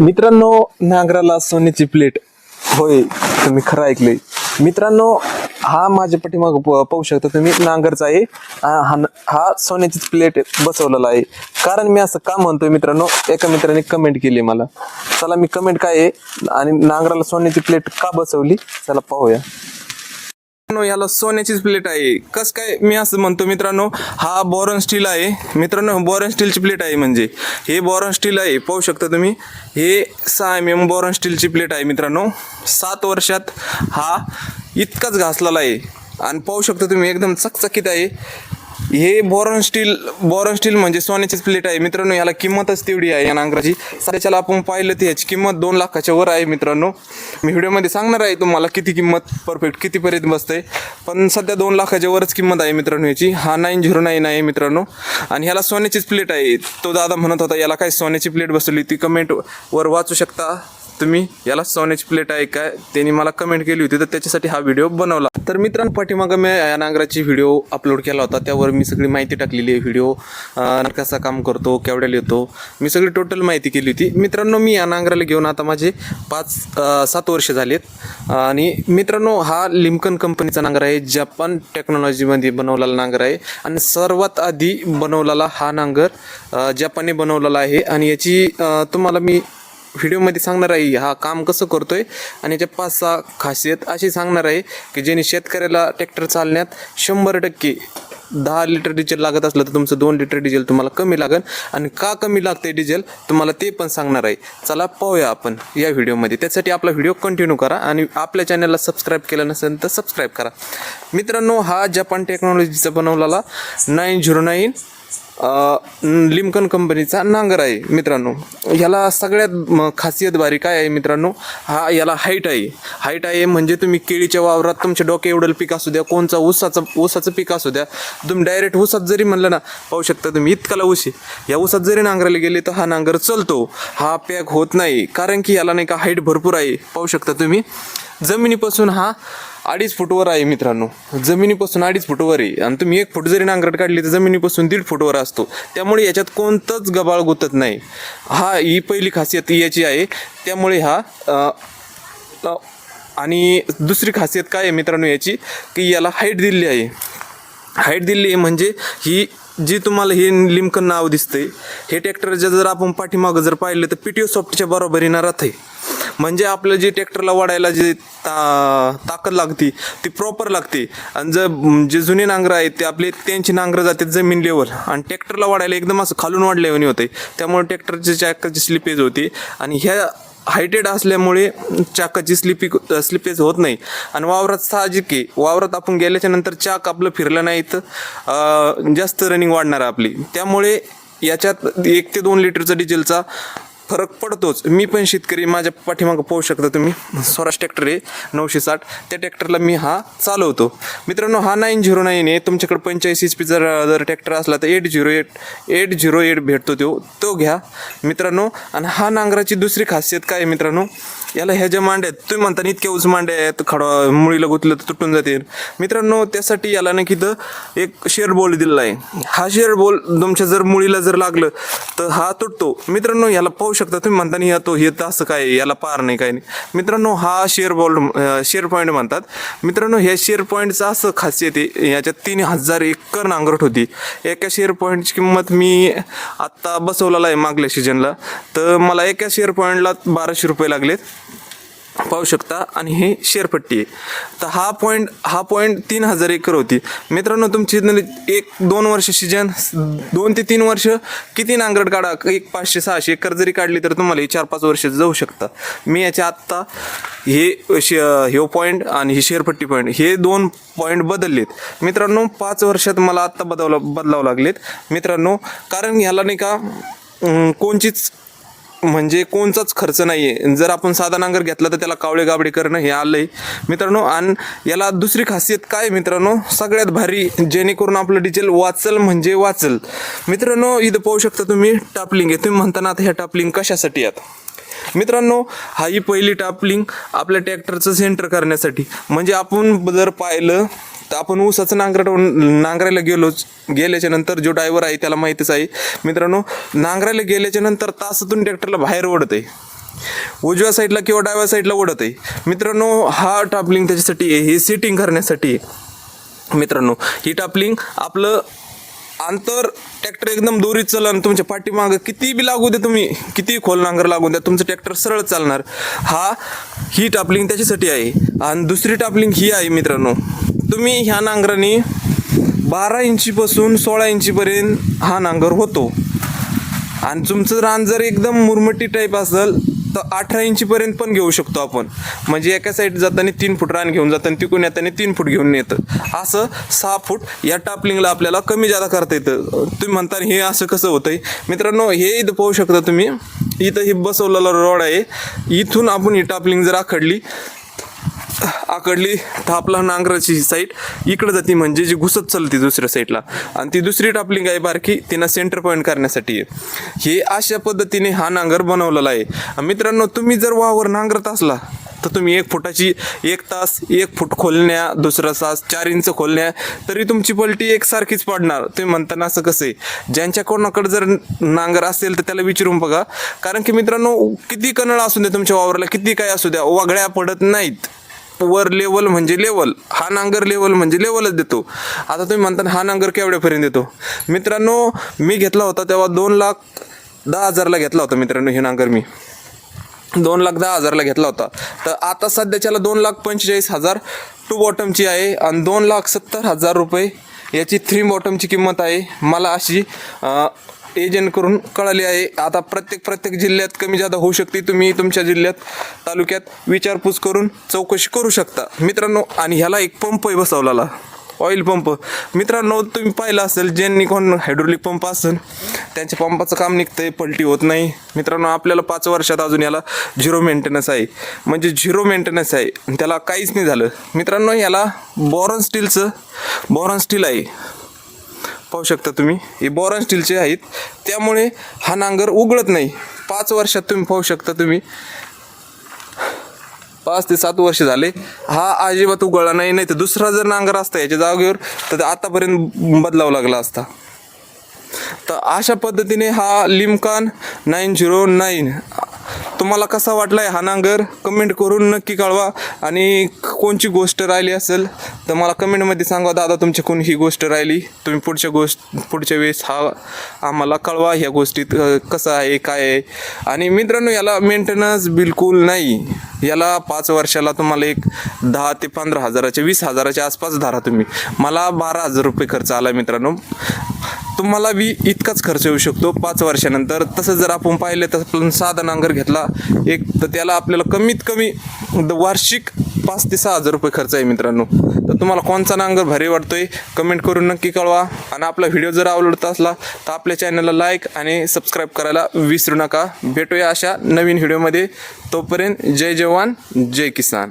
मित्रांनो नांगराला सोन्याची प्लेट होय तुम्ही खरं ऐकलंय. मित्रांनो हा माझ्या पाठीमाग पाहू शकता तुम्ही नांगरचा आहे. हा हा न- हा प्लेट बसवलेला आहे. कारण मी असं का म्हणतोय मित्रांनो एका मित्राने कमेंट केली मला. चला मी कमेंट काय आहे? आणि नांगराला सोन्याची प्लेट का बसवली? चला पाहूया. मित्रांनो याला सोन्याचीच प्लेट आहे. कस काय मी असं म्हणतो मित्रांनो हा बोरन स्टील आहे. मित्रांनो बोरन स्टीलची प्लेट आहे म्हणजे. हे बोरन स्टील आहे पाहू शकता तुम्ही. हे सहा एम एम बोरन स्टीलची प्लेट आहे मित्रांनो. सात वर्षात हा इतकाच घासलेला आहे. आणि पाहू शकता तुम्ही एकदम चकचकीत आहे. हे बोरॉन स्टील बोरॉन स्टील म्हणजे सोन्याचीच प्लेट आहे. मित्रांनो याला किंमतच तेवढी आहे या नांगराची. सध्याच्याला आपण पाहिलं तर याची किंमत दोन लाखाच्या वर आहे मित्रांनो. मी व्हिडिओमध्ये सांगणार आहे तुम्हाला किती किंमत परफेक्ट कितीपर्यंत बसते पण सध्या दोन लाखाच्या वरच किंमत आहे मित्रांनो याची. हा नाईन झिरो नाईन आहे मित्रांनो. आणि ह्याला सोन्याचीच प्लेट आहे. तो दादा म्हणत होता याला काय सोन्याची प्लेट बसवली ती कमेंट वर वाचू शकता. तुम्ही याला सोन्याची प्लेट आहे काय त्यांनी मला कमेंट केली होती तर त्याच्यासाठी हा व्हिडिओ बनवला. तर मित्रांनो पाठीमागं मी या नांगराची व्हिडिओ अपलोड केला होता. त्यावर मी सगळी माहिती टाकलेली आहे व्हिडिओ कसा काम करतो केवढ्याला येतो मी सगळी टोटल माहिती केली होती. मित्रांनो मी या नांगराला घेऊन आता माझे पाच सात वर्ष झालेत. आणि मित्रांनो हा लिमकन कंपनीचा नांगर आहे. जपान टेक्नॉलॉजीमध्ये बनवलेला नांगर आहे. आणि सर्वात आधी बनवलेला हा नांगर जपानने बनवलेला आहे. आणि याची तुम्हाला मी व्हिडिओमध्ये सांगणार आहे हा काम कसं करतोय आणि याच्या पाच सहा खासियत अशी सांगणार आहे की ज्याने शेतकऱ्याला ट्रॅक्टर चालण्यात शंभर टक्के दहा लिटर डिझेल लागत असलं तर तुमचं दोन लिटर डिझेल तुम्हाला कमी लागेल आणि का कमी लागते डिझेल तुम्हाला ते पण सांगणार आहे. चला पाहूया आपण या व्हिडिओमध्ये. त्यासाठी आपला व्हिडिओ कंटिन्यू करा आणि आपल्या चॅनलला सबस्क्राईब केलं नसेल तर सबस्क्राईब करा. मित्रांनो हा जपान टेक्नॉलॉजीचा बनवलेला नाईन झिरो नाईन लिमकन कंपनीचा नांगर आहे मित्रांनो. ह्याला सगळ्यात खासियत भारी काय आहे मित्रांनो? हा याला हाईट आहे. हाईट आहे म्हणजे तुम्ही केळीच्या वावरात तुमच्या डोक्या एवढं पीक असू द्या कोणचा ऊसाचं ऊसाचं पीक असू द्या तुम्ही डायरेक्ट ऊसात जरी म्हणलं ना पाहू शकता तुम्ही इतकाला ऊस आहे. या ऊसात जरी नांगराला गेले तर हा नांगर चलतो. हा पॅक होत नाही कारण की याला नाही का हाईट भरपूर आहे पाहू शकता तुम्ही. जमिनीपासून हा अडीच फूटवर आहे मित्रांनो. जमिनीपासून अडीच फूटवर आहे. आणि तुम्ही एक फूट जरी नांगरट काढली तर जमिनीपासून दीड फूटवर असतो. त्यामुळे याच्यात कोणतंच गबाळ गुतत नाही. हा ही पहिली खासियत याची आहे. त्यामुळे हा आणि दुसरी खासियत काय आहे मित्रांनो याची? की याला हाईट दिली आहे. हाईट दिली आहे म्हणजे ही जी तुम्हाला हे लिमकन नाव दिसतंय हे ट्रॅक्टरच्या जर आपण पाठीमागं जर पाहिलं तर पीटीओ सॉफ्टच्या बरोबरीनं राहते म्हणजे आपलं जे ट्रॅक्टरला वाढायला जे ता ताकद लागते ती प्रॉपर लागते. आणि जर जे जुने नांगरं आहेत ते आपले त्यांची नांगरं जाते जमीन लेवल आणि ट्रॅक्टरला वाढायला एकदम असं खालून वाढल्यावानी होते त्यामुळे ट्रॅक्टरची चाकाची स्लिपेज होते. आणि ह्या हायटेड असल्यामुळे चाकाची स्लिपी स्लिपेज होत नाही. आणि वावरात साहजिक आहे. वावरात आपण गेल्याच्यानंतर चाक आपलं फिरलं नाही तर जास्त रनिंग वाढणार आहे आपली. त्यामुळे याच्यात एक ते दोन लिटरचा डिझेलचा फरक पडतोच. मी पण शेतकरी माझ्या पाठीमागं पाहू शकता तुम्ही. स्वराज ट्रॅक्टर आहे नऊशे साठ. त्या ट्रॅक्टरला मी हा चालवतो. मित्रांनो हा नाईन झिरो नाईन आहे. तुमच्याकडे पंचेचाळीस एच पी जर जर ट्रॅक्टर असला तर eight zero eight eight zero eight भेटतो तो. तो घ्या. मित्रांनो आणि हा नांगराची दुसरी खासियत काय आहे मित्रांनो? याला ह्या ज्या मांड्या आहेत तुम्ही म्हणता इतक्या उच मांड्या आहेत खडा मुळीला गुतलं तर तुटून जातील. मित्रांनो त्यासाठी याला ना की तर एक शेअर बोल दिलेला आहे. हा शेअर बोल तुमच्या जर मुळीला जर लागलं तर हा तुटतो. मित्रांनो याला पाहू शकता तुम्ही म्हणता नाही तो हे असं काय याला पार नाही काय नाही. मित्रांनो हा शेअर बॉल शेअर पॉईंट म्हणतात. मित्रांनो ह्या शेअर पॉईंटचं असं खासियत आहे याच्यात तीन हजार एकर नांगरट होती. एका शेअर पॉईंटची किंमत मी आत्ता बसवलेला आहे मागल्या सीजनला तर मला एका शेअर पॉईंटला बाराशे रुपये लागलेत. पाहू शकता. आणि हे शेरपट्टी आहे. तर हा पॉईंट हा पॉईंट तीन हजार एकर होती. मित्रांनो तुमची एक दोन वर्ष सीजन दोन ते तीन वर्ष किती नांगरट काढा? एक पाचशे सहाशे एकर जरी काढली तर तुम्हाला हे चार पाच वर्ष जाऊ शकता. मी याच्या आत्ता हे शे हे पॉईंट आणि ही शेरपट्टी पॉईंट हे दोन पॉईंट बदललेत. मित्रांनो पाच वर्षात मला आत्ता बदलाव बदलावं लागलेत. मित्रांनो कारण ह्याला नाही का कोणचीच म्हणजे कोणचाच खर्च नाही आहे जर आपण साधा नांगर घेतला तर त्याला कावळे गाबडे करणं हे आलं आहे मित्रांनो आणि याला दुसरी खासियत काय मित्रांनो? सगळ्यात भारी जेणेकरून आपलं डिझेल वाचल म्हणजे वाचल. मित्रांनो इथं पाहू शकता तुम्ही टापलिंग आहे. तुम्ही म्हणताना आता ह्या टापलिंग कशासाठी आहेत? मित्रांनो हा ही पहिली टापलिंग आपल्या ट्रॅक्टरचं सेंटर करण्यासाठी. म्हणजे आपण जर पाहिलं तर आपण ऊसाचं नांगरट नांगरायला गेलोच. गेल्याच्यानंतर जो ड्रायव्हर आहे त्याला माहितीच आहे. मित्रांनो नांगरायला गेल्याच्यानंतर तासातून ट्रॅक्टरला बाहेर ओढत आहे उजव्या साईडला किंवा डाव्या साईडला ओढत आहे मित्रांनो हा टापलिंग त्याच्यासाठी आहे. हे सिटिंग करण्यासाठी आहे. मित्रांनो ही टापलिंग आपलं अंतर ट्रॅक्टर एकदम दोरीत चलन तुमच्या पाठीमागं किती बी लागू द्या तुम्ही किती खोल नांगर लागू द्या तुमचं ट्रॅक्टर सरळ चालणार. हा ही टापलिंग त्याच्यासाठी आहे. आणि दुसरी टापलिंग ही आहे मित्रांनो. तुम्ही ह्या नांगराने बारा इंचीपासून सोळा इंचीपर्यंत हा नांगर होतो. आणि तुमचं रान जर एकदम मुरमटी टाईप असेल तर अठरा इंचीपर्यंत पण घेऊ शकतो आपण. म्हणजे एका साईड जाताना तीन फूट रान घेऊन जाताना तिकून येताना तीन फूट घेऊन येतं. असं सहा फूट या टापलिंगला आपल्याला कमी जादा करता येतं. तुम्ही म्हणता हे असं कसं होतंय? मित्रांनो हे इथं पाहू शकता तुम्ही. इथं हे बसवलेला रोड आहे. इथून आपण ही टापलिंग जर आखडली आकडली तर आपला नांगराची साईड इकडे जाते म्हणजे जी घुसत चालते दुसऱ्या साईडला आणि ती दुसरी टापलिंग आहे बारकी तिनं सेंटर पॉईंट करण्यासाठी. आहे हे अशा पद्धतीने हा नांगर बनवलेला आहे. मित्रांनो तुम्ही जर वावर नांगरत असला तर तुम्ही एक फुटाची एक तास एक फूट खोलण्या दुसरा तास चार इंच खोलण्या तरी तुमची पलटी एकसारखीच पडणार. तुम्ही म्हणताना असं कसं आहे? ज्यांच्या कोणाकडे जर नांगर असेल तर त्याला विचारून बघा. कारण की मित्रांनो किती कनळ असू द्या तुमच्या वावराला किती काय असू द्या वागळ्या पडत नाहीत. वर लेवल म्हणजे लेवल हा नांगर लेवल म्हणजे लेवलच देतो. आता तुम्ही म्हणता हा नांगर केवढ्यापर्यंत देतो? मित्रांनो मी घेतला होता तेव्हा दोन लाख दहा हजारला घेतला होता मित्रांनो हे नांगर मी. दोन लाख दहा हजारला घेतला होता. तर आता सध्याच्याला दोन लाख पंचेचाळीस हजार टू बॉटमची आहे आणि दोन लाख सत्तर हजार रुपये याची थ्री बॉटमची किंमत आहे. मला अशी अं, एजंट करून कळाली आहे. आता प्रत्येक प्रत्येक जिल्ह्यात कमी जादा होऊ शकते. तुम्ही तुमच्या जिल्ह्यात तालुक्यात विचारपूस करून चौकशी करू शकता. मित्रांनो आणि ह्याला एक पंपही आहे बसवलेला. Oil pump. मित्रांनो तुम्ही पाहिलं असेल ज्यांनी कोण हायड्रोलिक पंप असेल त्यांच्या पंपाचं काम निघतंय पलटी होत नाही. मित्रांनो आपल्याला पाच वर्षात अजून याला झिरो मेंटेनन्स आहे. म्हणजे झिरो मेंटेनन्स आहे. त्याला काहीच नाही झालं. मित्रांनो याला बॉरन स्टीलचं बॉरन स्टील आहे. पाहू शकता तुम्ही. हे बोरॉन स्टीलचे आहेत. त्यामुळे हा नांगर उघडत नाही. पाच वर्षात तुम्ही पाहू शकता तुम्ही. पाच ते सात वर्ष झाले. हा अजिबात उघडला नाही. नाही तर दुसरा जर नांगर असता याच्या जागेवर तर आतापर्यंत बदलावा लागला असता. तर अशा पद्धतीने हा लिमकान नाईन झिरो नाईन तुम्हाला कसा वाटला आहे हा नांगर? कमेंट करून नक्की कळवा. आणि कोणची गोष्ट राहिली असेल तर मला कमेंटमध्ये सांगा दादा तुमची कोण ही गोष्ट राहिली. तुम्ही पुढच्या गोष्ट पुढच्या वेळेस हा आम्हाला कळवा ह्या गोष्टीत कसं आहे काय आहे. आणि मित्रांनो याला मेंटेनन्स बिलकुल नाही. याला पाच वर्षाला तुम्हाला एक दहा ते पंधरा हजाराच्या वीस हजाराच्या आसपास धरा तुम्ही. मला बारा हजार रुपये खर्च आला मित्रांनो. तुम्हाला बी इतकाच खर्च येऊ शकतो पाच वर्षानंतर. तसं जर आपण पाहिलं तर आपण साधा नांगर घेतला एक तर त्याला आपल्याला कमीत कमी द- वार्षिक पाच ते सहा हजार रुपये खर्च आहे मित्रांनो. तर तुम्हाला कोणचा नांगर भारी वाटतोय कमेंट करून नक्की कळवा. आणि आपला व्हिडिओ जर आवडत असला तर आपल्या चॅनलला लाईक आणि सबस्क्राईब करायला विसरू नका. भेटूया अशा नवीन व्हिडिओमध्ये. तोपर्यंत जय जवान जय किसान.